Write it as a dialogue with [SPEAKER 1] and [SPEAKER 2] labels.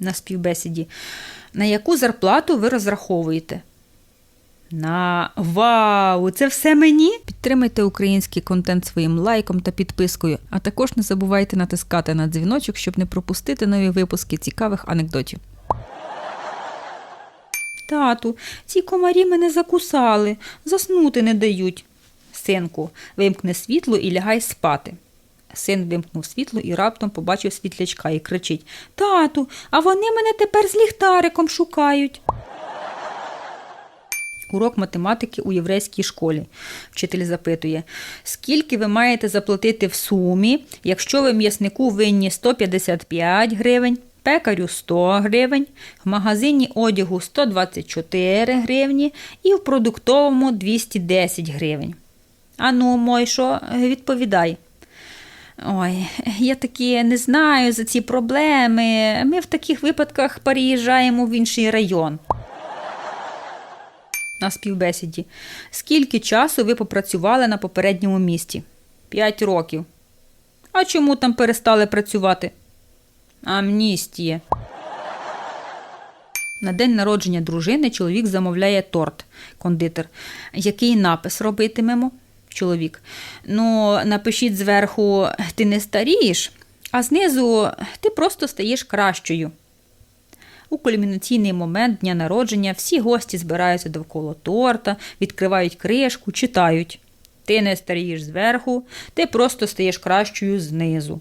[SPEAKER 1] на співбесіді. На яку зарплату ви розраховуєте? На вау! Це все мені? Підтримайте український контент своїм лайком та підпискою, а також не забувайте натискати на дзвіночок, щоб не пропустити нові випуски цікавих анекдотів. Тату, ці комарі мене закусали, заснути не дають. Синку, вимкни світло і лягай спати. Син вимкнув світло і раптом побачив світлячка і кричить Тату, а вони мене тепер з ліхтариком шукають. Урок математики у єврейській школі. Вчитель запитує, скільки ви маєте заплатити в сумі, якщо ви м'яснику винні 155 гривень, пекарю 100 гривень, в магазині одягу 124 гривні і в продуктовому 210 гривень. Ану, Мойшо, відповідай. Ой, я таки не знаю за ці проблеми. Ми в таких випадках переїжджаємо в інший район. На співбесіді. Скільки часу ви попрацювали на попередньому місці? П'ять років. А чому там перестали працювати? Амністія. На день народження дружини чоловік замовляє торт, кондитер. Який напис робитимемо? Чоловік. Ну, напишіть зверху ти не старієш, а знизу ти просто стаєш кращою. У кульмінаційний момент дня народження всі гості збираються довкола торта, відкривають кришку, читають. Ти не старієш зверху, ти просто стаєш кращою знизу.